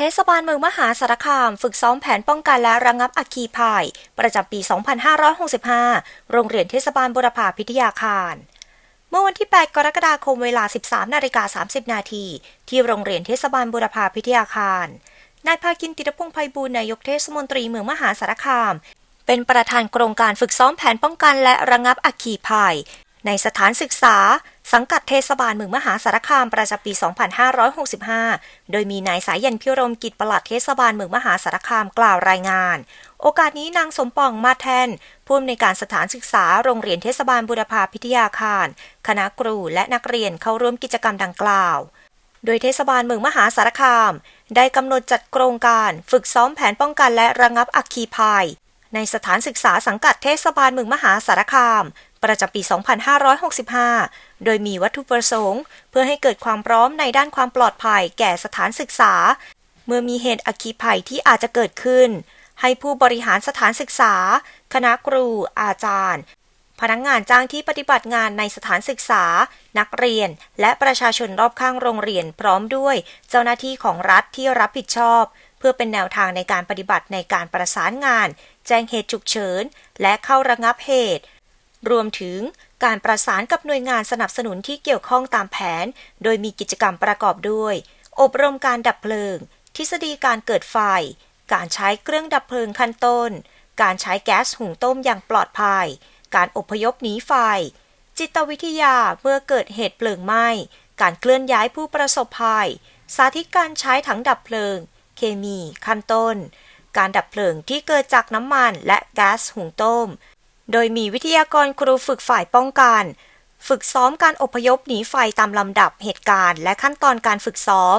เทศบาลเมืองมหาสารคาม ฝึกซ้อมแผนป้องกันและระงับอัคคีภัย ประจำปี 2565 โรงเรียนเทศบาลบุรพาพิทยาคาร เมื่อวันที่ 8 กรกฎาคมเวลา 13นาฬิกา30 นาทีที่โรงเรียนเทศบาลบุรพาพิทยาคาร นายภากินติรพงษ์ไพบูลนายกเทศมนตรีเมืองมหาสารคาม เป็นประธานโครงการฝึกซ้อมแผนป้องกันและระงับอัคคีภัย ในสถานศึกษา สังกัดเทศบาลเมืองมหาสารคามประจำปี 2565 โดยมีนายสายยันพิรมกิจประหลัดเทศบาลเมืองมหาสารคามกล่าวรายงาน โอกาสนี้นางสมปองมาแทนผู้อำนวยการสถานศึกษาโรงเรียนเทศบาลบุรพาพิทยาคาร คณะครูและนักเรียนเข้าร่วมกิจกรรมดังกล่าว โดยเทศบาลเมืองมหาสารคาม ได้กำหนดจัดโครงการฝึกซ้อมแผนป้องกันและระงับอัคคีภัยในสถานศึกษาสังกัดเทศบาลเมืองมหาสารคาม ประจำปี 2565 โดยมีวัตถุประสงค์ เพื่อให้เกิดความพร้อมในด้านความปลอดภัยแก่สถานศึกษา เมื่อมีเหตุอัคคีภัยที่อาจจะเกิดขึ้น ให้ผู้บริหารสถานศึกษา คณะครู อาจารย์ พนักงงานจ้างที่ปฏิบัติงานในสถานศึกษา นักเรียน และประชาชนรอบข้างโรงเรียนพร้อมด้วย เจ้าหน้าที่ของรัฐที่รับผิดชอบเพื่อเป็นแนวทางในการปฏิบัติในการประสานงาน แจ้งเหตุฉุกเฉิน และเข้าระงับเหตุ รวมถึงการประสานกับหน่วยงานสนับสนุนที่เกี่ยวข้องตามแผน โดยมีกิจกรรมประกอบด้วย อบรมการดับเพลิง ทฤษฎีการเกิดไฟ การใช้เครื่องดับเพลิงขั้นต้น การใช้แก๊สหุงต้มอย่างปลอดภัย การอพยพหนีไฟ จิตวิทยาเมื่อเกิดเหตุเพลิงไหม้ การเคลื่อนย้ายผู้ประสบภัย สาธิตการใช้ถังดับเพลิง เคมีขั้นต้น การดับเพลิงที่เกิดจากน้ำมันและแก๊สหุงต้ม โดยมีวิทยากรครูฝึกฝ่ายป้องกัน ฝึกซ้อมการอพยพหนีไฟตามลำดับเหตุการณ์และขั้นตอนการฝึกซ้อม